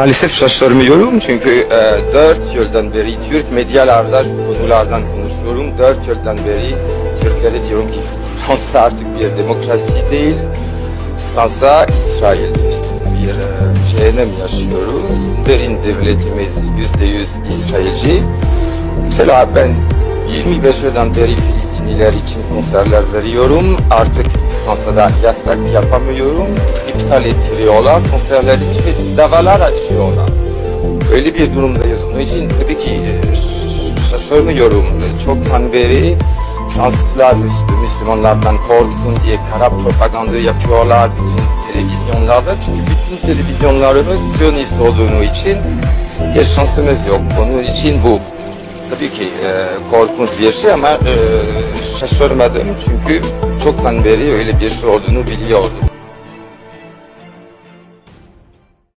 Maalesef şaşırmıyorum çünkü e, 4 yıldan beri Türk medyalarda şu konulardan konuşuyorum. 4 yıldan beri Türklere diyorum ki Fransa artık bir demokrasi değil. Fransa İsrail'dir. Bir e, cehennem yaşıyoruz. Derin devletimiz yüzde yüz İsrailci. Mesela ben 25 yıldan beri Filistinliler için konserler veriyorum. Artık Fransa'da yasak yapamıyorum. İptal ettiriyorlar konserleri ve davalar açıyorlar. Öyle bir durumdayız. Onun için tabii ki e, şaşırmıyorum. Çoktan beri Fransızlar Müsl- Müslümanlardan korksun diye kara propaganda yapıyorlar bütün televizyonlarda. Çünkü bütün televizyonlarımız Siyonist olduğunu için bir şansımız yok. Onun için bu tabii ki e, korkunç bir şey ama e, şaşırmadım çünkü çoktan beri öyle bir şey olduğunu biliyordum.